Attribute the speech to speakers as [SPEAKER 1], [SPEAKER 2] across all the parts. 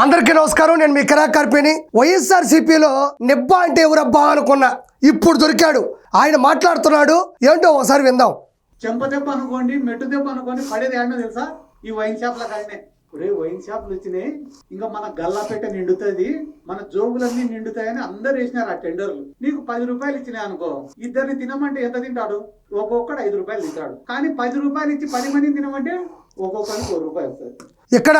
[SPEAKER 1] అందరికీ నమస్కారం. నేను మీ కిరా కార్పిని వైఎస్ఆర్ సిపిలో నిబ్బా అంటే ఎవరబ్బా అనుకున్నా ఇప్పుడు దొరికాడు. ఆయన మాట్లాడుతున్నాడు. ఏంటో ఒకసారి విందాం.
[SPEAKER 2] చెంప దెబ్బ అనుకోండి మెట్టు దెబ్బ అనుకోండి పడేది ఏమో తెలుసా? ఈ వైన్ షాప్ల కాడనే. ఇప్పుడే వైన్ షాపులు వచ్చినాయి. ఇంకా మన గల్లాపేట నిండుతుంది. మన జోబులన్నీ నిండుతాయని అందరు వేసినారు ఆ టెండర్లు. నీకు పది రూపాయలు ఇచ్చినాయి అనుకో. ఇద్దరిని తినమంటే ఎంత తింటాడు? ఒక్కొక్కడు ఐదు రూపాయలు తింటాడు కానీ పది రూపాయలు ఇచ్చి పది మందిని తినమంటే ఒక్కొక్కరికి ఒక రూపాయి వస్తుంది.
[SPEAKER 1] ఇక్కడ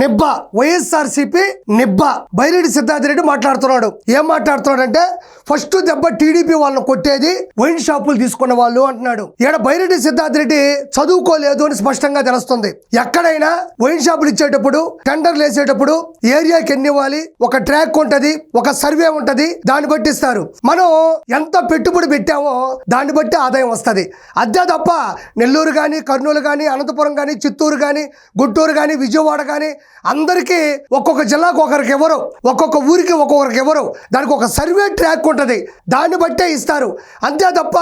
[SPEAKER 1] నిబ్బా వైఎస్ఆర్ సిపి నిబ్బా. బైరెడ్డి సిద్ధార్థ రెడ్డి మాట్లాడుతున్నాడు. ఏం మాట్లాడుతున్నాడంటే ఫస్ట్ దెబ్బ టీడీపీ వాళ్ళని కొట్టేది వైన్ షాపులు తీసుకున్న వాళ్ళు అంటున్నాడు. ఈడ బైరెడ్డి సిద్ధార్థ రెడ్డి చదువుకోలేదు అని స్పష్టంగా తెలుస్తుంది. ఎక్కడైనా వైన్ షాపులు ఇచ్చేటప్పుడు టెండర్లు వేసేటప్పుడు ఏరియాకి ఎన్ని ఇవ్వాలి ఒక ట్రాక్ ఉంటది ఒక సర్వే ఉంటది దాన్ని బట్టి ఇస్తారు. మనం ఎంత పెట్టుబడి పెట్టామో దాన్ని బట్టి ఆదాయం వస్తుంది. అదే తప్ప నెల్లూరు కానీ కర్నూలు కానీ అనంతపురం కానీ చిత్తూరు కానీ గుంటూరు కానీ విజయవాడ కానీ అందరికీ ఒక్కొక్క జిల్లాకు ఒకరికి ఎవరు ఒక్కొక్క ఊరికి ఒక్కొక్కరికి ఎవరు దానికి ఒక సర్వే ట్రాక్ ఉంటుంది. దాన్ని బట్టే ఇస్తారు. అంతే తప్ప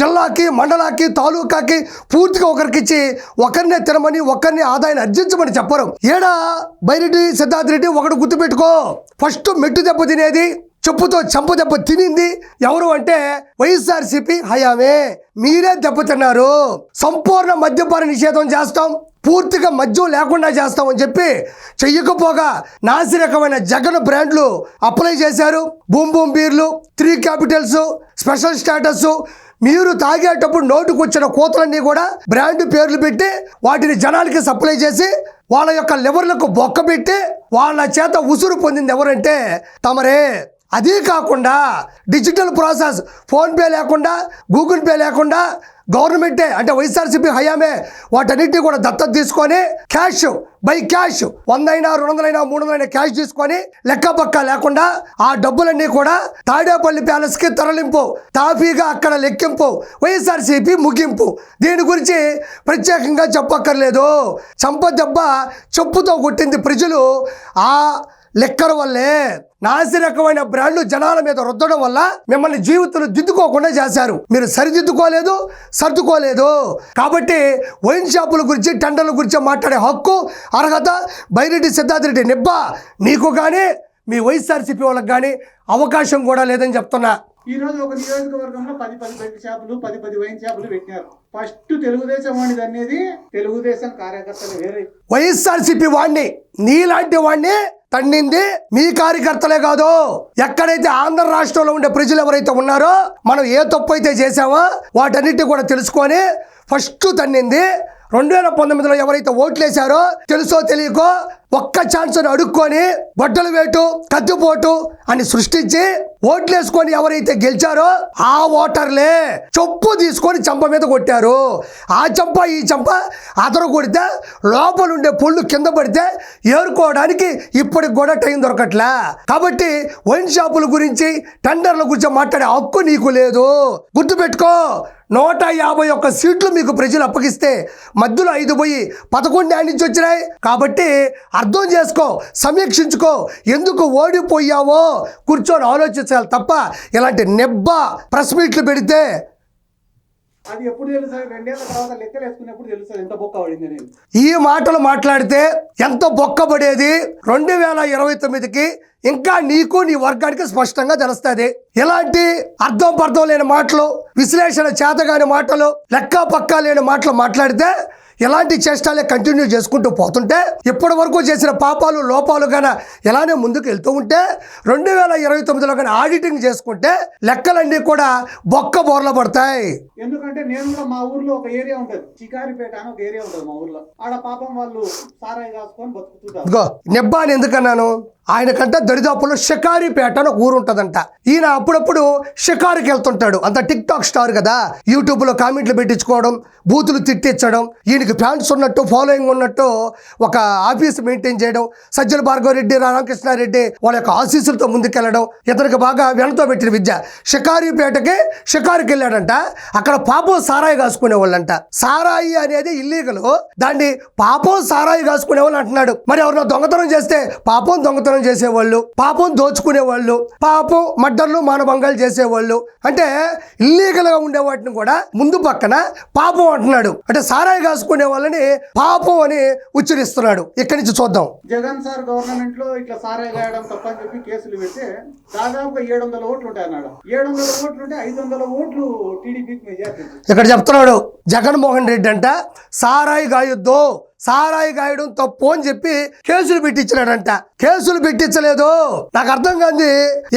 [SPEAKER 1] జిల్లాకి మండలాకి తాలూకాకి పూర్తిగా ఒకరికి ఇచ్చి ఒకరినే తినమని ఒకరిని ఆదాయాన్ని అర్జించమని చెప్పరు. ఏడా బైరెడ్డి సిద్ధార్థ రెడ్డి ఒకటి గుర్తుపెట్టుకో. ఫస్ట్ మెట్టు దెబ్బ తినేది చెప్పుతో చెంప దెబ్బ తినింది ఎవరు అంటే వైఎస్ఆర్సీపీ హయామే. మీరే దెబ్బతిన్నారు సంపూర్ణ మద్యపాన నిషేధం చేస్తాం. పూర్తిగా మద్యం లేకుండా చేస్తామని చెప్పి చెయ్యకపోగా నాసిరకమైన జగన్ బ్రాండ్లు అప్లై చేశారు. బూమ్ బూమ్ బీర్లు త్రీ క్యాపిటల్స్ స్పెషల్ స్టేటస్. మీరు తాగేటప్పుడు నోటుకు వచ్చిన కోతలన్నీ కూడా బ్రాండ్ పేర్లు పెట్టి వాటిని జనాలకి సప్లై చేసి వాళ్ళ యొక్క లివర్లకు బొక్క పెట్టి వాళ్ళ చేత ఉసురు పొందింది ఎవరంటే తమరే. అదీ కాకుండా డిజిటల్ ప్రాసెస్ ఫోన్పే లేకుండా గూగుల్ పే లేకుండా గవర్నమెంటే అంటే వైఎస్ఆర్సీపీ హయామే వాటన్నిటిని కూడా దత్తత తీసుకొని క్యాష్ బై క్యాష్ వందైనా రెండు వందలైనా మూడు వందలైనా క్యాష్ తీసుకొని లెక్క పక్క లేకుండా ఆ డబ్బులన్నీ కూడా తాడేపల్లి ప్యాలెస్కి తరలింపు తాఫీగా అక్కడ లెక్కింపు వైఎస్ఆర్సీపీ ముగింపు. దీని గురించి ప్రత్యేకంగా చెప్పక్కర్లేదు. చంప దెబ్బ చెప్పుతో కొట్టింది ప్రజలు. ఆ లెక్కల వల్లే నాసిరకమైన బ్రాండ్లు జనాల మీద రుద్దడం వల్ల మిమ్మల్ని జీవితంలో దిద్దుకోకుండా చేశారు. మీరు సరిదిద్దుకోలేదు సర్దుకోలేదు. కాబట్టి వైన్ షాపుల గురించి టెండర్ల గురించి మాట్లాడే హక్కు అర్హత బైరెడ్డి సిద్ధార్థ రెడ్డి నిబ్బా. నీకు కానీ మీ వైఎస్ఆర్సీపీ వాళ్ళకి కానీ అవకాశం కూడా లేదని చెప్తున్నా.
[SPEAKER 2] ఈ రోజు ఒక నియోజకవర్గంలో పది పది బెల్ట్ షాపులు పది పది వైన్ షాపులు పెట్టినారు. ఫస్ట్ తెలుగుదేశం వాడిది అనేది తెలుగుదేశం కార్యకర్తలు వేరే.
[SPEAKER 1] వైఎస్ఆర్సీపీ వాడిని నీలాంటి వాడిని తన్నింది మీ కార్యకర్తలే కాదు. ఎక్కడైతే ఆంధ్ర రాష్ట్రంలో ఉండే ప్రజలు ఎవరైతే ఉన్నారో మనం ఏ తప్పు అయితే చేశామో వాటన్నిటి కూడా తెలుసుకొని ఫస్ట్ తన్నింది. రెండు వేల పంతొమ్మిదిలో ఎవరైతే ఓట్లేశారో తెలుసో తెలియకో ఒక్క ఛాన్స్ అడుక్కొని బట్టలు వేటు కత్తిపోటు అని సృష్టించి ఓట్లేసుకొని ఎవరైతే గెలిచారో ఆ ఓటర్లే చొప్పు తీసుకొని చంప మీద కొట్టారు. ఆ చంప ఈ చంప అతను కొడితే లోపల ఉండే పుళ్ళు కింద పడితే ఏరుకోవడానికి ఇప్పటికి కూడా టైం దొరకట్లే. కాబట్టి వైన్ షాపుల గురించి టెండర్ల గురించి మాట్లాడే హక్కు నీకు లేదు. గుర్తుపెట్టుకో నూట యాభై ఒక్క సీట్లు మీకు ప్రజలు అప్పగిస్తే మధ్యలో ఐదు పోయి పదకొండు యాడ్ నుంచి వచ్చినాయి. కాబట్టి అర్థం చేసుకో సమీక్షించుకో ఎందుకు ఓడిపోయావో కూర్చొని ఆలోచించాలి తప్ప ఇలాంటి నెబ్బ ప్రెస్ మీట్లు పెడితే
[SPEAKER 2] అది ఎప్పుడు తెలుస్తుంది రెండేళ్ళ తర్వాత లెక్కలు వేసుకున్నప్పుడు తెలుస్తుంది ఎంత బొక్క పడింది
[SPEAKER 1] ఈ మాటలు మాట్లాడితే ఎంత బొక్కబడేది రెండు వేల ఇరవై తొమ్మిదికి ఇంకా నీకు నీ వర్గానికి స్పష్టంగా తెలుస్తుంది. ఇలాంటి అర్థం పర్థం లేని మాటలు విశ్లేషణ చేతగాని మాటలు లెక్క పక్క లేని మాటలు మాట్లాడితే ఇలాంటి చేష్టాలే కంటిన్యూ చేసుకుంటూ పోతుంటే ఇప్పటి వరకు చేసిన పాపాలు లోపాలు గాన ఇలానే ముందుకు వెళ్తూ ఉంటే రెండు వేల ఇరవై తొమ్మిదిలో కానీ ఆడిటింగ్ చేసుకుంటే లెక్కలన్నీ కూడా బొక్క బోర్ల పడతాయి.
[SPEAKER 2] ఎందుకంటే నేను కూడా మా ఊర్లో ఒక ఏరియా ఉంటది. చికారిపేట అని ఒక ఏరియా ఉంటది మా ఊర్లో. ఆడ పాపం వాళ్ళు సారాయి కాసుకొని బతుకుతుంటారు.
[SPEAKER 1] ఇదిగో నెబ్బా అని ఎందుకన్నాను? ఆయనకంట దరిదాపుల్లో షికారిపేట అని ఒక ఊరు ఉంటుందంట. ఈయన అప్పుడప్పుడు షికారికి వెళ్తుంటాడు. అంత టిక్ టాక్ స్టార్ కదా. యూట్యూబ్లో కామెంట్లు పెట్టించుకోవడం బూతులు తిట్టించడం ఈయనకి ఫ్యాన్స్ ఉన్నట్టు ఫాలోయింగ్ ఉన్నట్టు ఒక ఆఫీస్ మెయింటైన్ చేయడం సజ్జల భార్గవరెడ్డి రామకృష్ణారెడ్డి వాళ్ళ యొక్క ఆశీస్సులతో ముందుకెళ్ళడం ఇతనికి బాగా వెనతో పెట్టిన విద్య. షికారిపేటకి షికారికి వెళ్ళాడంట. అక్కడ పాపం సారాయి కాసుకునే వాళ్ళంట సారాయి అనేది ఇల్లీగల్ దాన్ని పాపం సారాయి కాసుకునే వాళ్ళు అంటున్నాడు. మరి ఎవరినో దొంగతనం చేస్తే పాపం దొంగతనం దొంగతనం చేసేవాళ్ళు పాపం దోచుకునే వాళ్ళు పాపం మడ్డర్లు మానభంగాలు చేసేవాళ్ళు. అంటే ఇల్లీగల్గా ఉండే వాటిని కూడా ముందు పక్కన పాపం అంటున్నాడు. అంటే సారాయి కాసుకునే వాళ్ళని పాపం అని ఉచ్చరిస్తున్నాడు. ఇక్కడి నుంచి చూద్దాం.
[SPEAKER 2] జగన్ సార్ గవర్నమెంట్లో ఇట్లా సారాయి గాయడం తప్ప అని చెప్పి కేసులు పెడితే దాదాపుగా ఏడు వందల ఓట్లు ఉంటాయి అన్నాడు. ఏడు వందల ఓట్లు ఉంటే ఐదు వందల ఓట్లు టీడీపీకి మెజార్టీ
[SPEAKER 1] ఇక్కడ చెప్తున్నాడు జగన్మోహన్ రెడ్డి అంట సారాయి గాయొద్దు సారాయి గాయడం తప్పు అని చెప్పి కేసులు పెట్టించినాడంట. కేసులు పెట్టించలేదు. నాకు అర్థం కాదు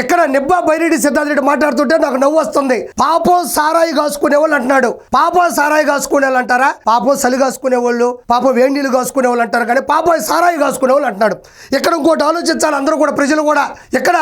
[SPEAKER 1] ఇక్కడ నిబ్బా బైరెడ్డి సిద్ధార్థ రెడ్డి మాట్లాడుతుంటే నాకు నవ్వు వస్తుంది. పాపం సారాయి కాసుకునే వాళ్ళు అంటున్నాడు. పాపం సారాయి కాసుకునే వాళ్ళు అంటారా? పాపం చలి కాసుకునే వాళ్ళు పాపం వేడి నీళ్ళు కాసుకునే వాళ్ళు అంటారు కానీ పాపం సారాయి కాసుకునే వాళ్ళు అంటున్నాడు. ఇక్కడ ఇంకోటి ఆలోచించాలి అందరూ కూడా ప్రజలు కూడా. ఇక్కడ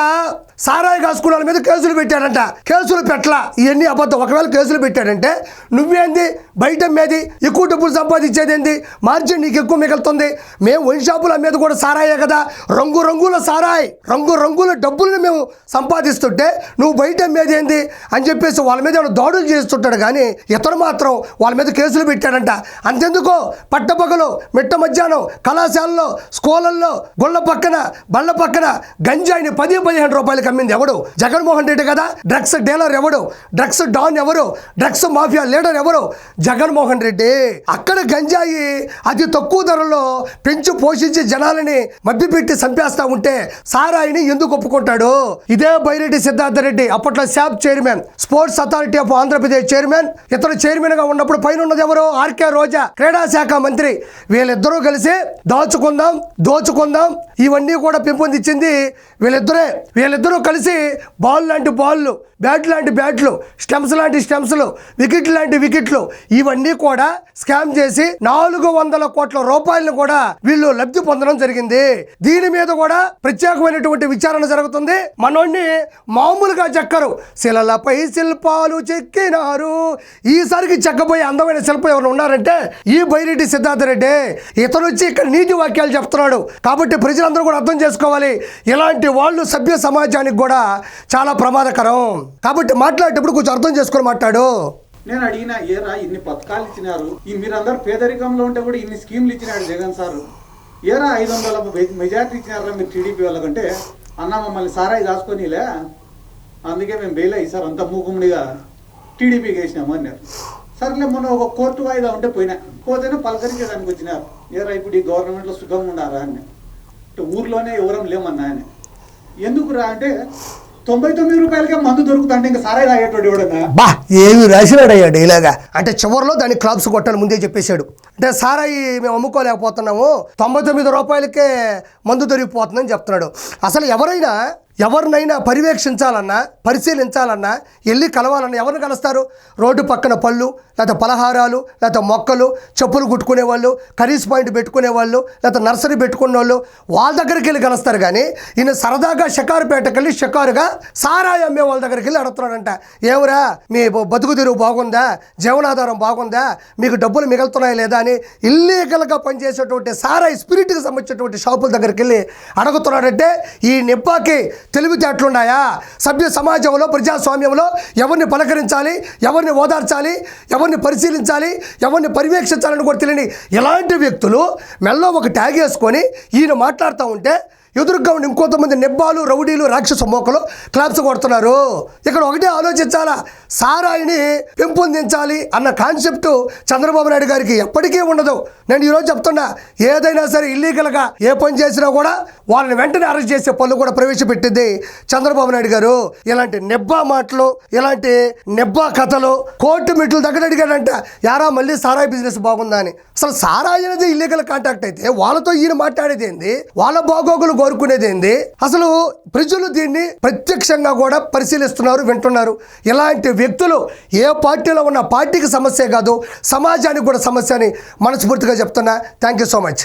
[SPEAKER 1] సారాయి కాసుకునే వాళ్ళ మీద కేసులు పెట్టాడంట కేసులు పెట్టలా. ఇవన్నీ అబద్ధం. ఒకవేళ కేసులు పెట్టాడంటే నువ్వేంది? బయట మీది ఎక్కువ డబ్బులు సంపాదించేది ఏంది? మార్జిన్ నీకు ఎక్కువ మిగులుతుంది. మేము వైన్ షాపుల మీద కూడా సారాయే కదా. రంగు రంగు రంగుల సారాయి రంగు రంగుల డబ్బులను మేము సంపాదిస్తుంటే నువ్వు బయట మీదేంది ఏంది అని చెప్పేసి వాళ్ళ మీద దాడులు చేస్తుంటాడు కానీ ఇతను మాత్రం వాళ్ళ మీద కేసులు పెట్టాడంట. అంతెందుకో? పట్టపగలు మిట్ట మధ్యాహ్నం కళాశాలలో స్కూళ్ళల్లో గుళ్ళ పక్కన బళ్ళ పక్కన గంజాయిని పది పదిహేను రూపాయలకి అమ్మింది ఎవడు? జగన్మోహన్ రెడ్డి కదా? డ్రగ్స్ డీలర్ ఎవడు? డ్రగ్స్ డాన్ ఎవరు? డ్రగ్స్ మాఫియా లీడర్ ఎవరు? జగన్మోహన్ రెడ్డి. అక్కడ గంజాయి అతి తక్కువ ధరలో పెంచి పోషించి జనాలని మభ్యపెట్టి చంపేస్తా ఉంటే సారాయిని ఎందుకు ఒప్పుకుంటాడు? ఇదే బైరెడ్డి సిద్ధార్థ రెడ్డి అప్పట్లో SAAP chairman sports authority of Andhra Pradesh chairman ఇతను చైర్మన్గా ఉన్నప్పుడు పైన ఉన్నది ఎవరు? ఆర్కే రోజా క్రీడా శాఖ మంత్రి. వీళ్ళిద్దరూ కలిసి దాచుకుందాం దోచుకుందాం ఇవన్నీ కూడా పెంపొందించింది వీళ్ళిద్దరే. వీళ్ళిద్దరూ కలిసి బాల్ లాంటి బాళ్ళు బ్యాట్ లాంటి బ్యాట్లు స్టెమ్స్ లాంటి స్టెమ్స్లు వికెట్ లాంటి వికెట్లు ఇవన్నీ కూడా స్కామ్ చేసి నాలుగు వందల కోట్ల రూపాయలను కూడా వీళ్ళు లబ్ధి పొందడం జరిగింది. దీని మీద కూడా ప్రత్యేకమైనటువంటి విచారణ జరుగుతుంది. మనోడిని మామూలుగా చెక్కరు. శిలలపై శిల్పాలు చెక్కినారు. ఈసారికి చెక్కబోయే అందమైన శిల్పం ఎవరు ఉన్నారంటే ఈ బైరెడ్డి సిద్ధార్థ రెడ్డి. ఇతను వచ్చి ఇక్కడ నీతి వాక్యాలు చెప్తున్నాడు. కాబట్టి ప్రజలందరూ కూడా అర్థం చేసుకోవాలి. ఇలాంటి వాళ్ళు సభ్య సమాజానికి కూడా చాలా ప్రమాదకరం. కాబట్టి మాట్లాడేటప్పుడు కొంచెం అర్థం చేసుకొని మాట్లాడు.
[SPEAKER 2] నేను అడిగిన ఏరా ఇన్ని పథకాలు ఇచ్చినారు? ఈ మీరందరూ పేదరికంలో ఉంటే కూడా ఇన్ని స్కీమ్లు ఇచ్చినాడు జగన్ సార్. ఏరా ఐదు వందల మెజార్టీ ఇచ్చినారా మీరు టీడీపీ వాళ్ళకంటే? అన్న మమ్మల్ని సారాయి దాచుకొనిలే. అందుకే మేము బెయిల్ అయ్యి సార్ అంత మూకుముడిగా టీడీపీకి వేసినాము అన్నారు. సర్లే మొన్న ఒక కోర్టు వాయిదా ఉంటే పోయినా. పోతేనే పలకరించడానికి వచ్చినారు. ఏరా ఇప్పుడు ఈ గవర్నమెంట్లో సుఖంగా ఉండారా అని ఊర్లోనే ఎవరం లేమన్నా? అని ఎందుకురా? అంటే తొంభై తొమ్మిది రూపాయలకే మందు దొరుకుతుంటే ఇంకా సారాయి తాగేటోడు ఎవడన్నా?
[SPEAKER 1] బా ఏమి రాసినాడయ్యాడు డైలాగా అంటే చివరిలో దాన్ని క్లాప్స్ కొట్టాను ముందే చెప్పేశాడు. అంటే సారాయి మేము అమ్ముకోలేకపోతున్నాము. తొంభై తొమ్మిది రూపాయలకే మందు దొరికిపోతుందని చెప్తున్నాడు. అసలు ఎవరైనా ఎవరినైనా పర్యవేక్షించాలన్నా పరిశీలించాలన్నా వెళ్ళి కలవాలన్నా ఎవరిని కలుస్తారు? రోడ్డు పక్కన పళ్ళు లేకపోతే పలహారాలు లేకపోతే మొక్కలు చెప్పులు కుట్టుకునే వాళ్ళు కరీస్ పాయింట్ పెట్టుకునే వాళ్ళు లేకపోతే నర్సరీ పెట్టుకునే వాళ్ళు వాళ్ళ దగ్గరికి వెళ్ళి కలుస్తారు కానీ ఈయన సరదాగా షికారుపేటకి వెళ్ళి షికారుగా సారాయి అమ్మే వాళ్ళ దగ్గరికి వెళ్ళి అడుగుతున్నాడంట. ఏమరా మీ బతుకు తెరువు బాగుందా? జీవనాధారం బాగుందా? మీకు డబ్బులు మిగులుతున్నాయా లేదా? అని ఇల్లీగల్గా పనిచేసేటువంటి సారాయి స్పిరిట్కి సంబంధించినటువంటి షాపుల దగ్గరికి వెళ్ళి అడుగుతున్నాడంటే ఈ నిప్పాకి తెలివితేటలున్నాయా సభ్య సమాజంలో ప్రజాస్వామ్యంలో ఎవరిని పలకరించాలి? ఎవరిని ఓదార్చాలి? ఎవరిని పరిశీలించాలి? ఎవరిని పర్యవేక్షించాలని కూడా తెలియని ఇలాంటి వ్యక్తులు మెల్లో ఒక ట్యాగ్ వేసుకొని ఈయన మాట్లాడుతూ ఉంటే ఎదురుగా ఉండి ఇంకొంతమంది నెబ్బాలు రౌడీలు రాక్షస మోకలు క్లాప్స్ కొడుతున్నారు. ఇక్కడ ఒకటే ఆలోచించాలా? సారాయిని పెంపొందించాలి అన్న కాన్సెప్ట్ చంద్రబాబు నాయుడు గారికి ఎప్పటికీ ఉండదు. నేను ఈరోజు చెప్తున్నా ఏదైనా సరే ఇల్లీగల్గా ఏ పని చేసినా కూడా వాళ్ళని వెంటనే అరెస్ట్ చేసే పనులు కూడా ప్రవేశపెట్టింది చంద్రబాబు నాయుడు గారు. ఇలాంటి నెబ్బా మాటలు ఇలాంటి నెబ్బా కథలు కోర్టు మెట్లు దగ్గర అడిగాడంట యారా మళ్ళీ సారాయి బిజినెస్ బాగుందా అని. అసలు సారాయి అనేది ఇల్లీగల్ కాంటాక్ట్ అయితే వాళ్ళతో ఈయన మాట్లాడేది ఏంది? వాళ్ళ బాగోగులు కోరుకునేది ఏంది? అసలు ప్రజలు దీన్ని ప్రత్యక్షంగా కూడా పరిశీలిస్తున్నారు వింటున్నారు. ఇలాంటి వ్యక్తులు ఏ పార్టీలో ఉన్న పార్టీకి సమస్య కాదు సమాజానికి కూడా సమస్య అని మనస్ఫూర్తిగా చెప్తున్నా. Thank you so much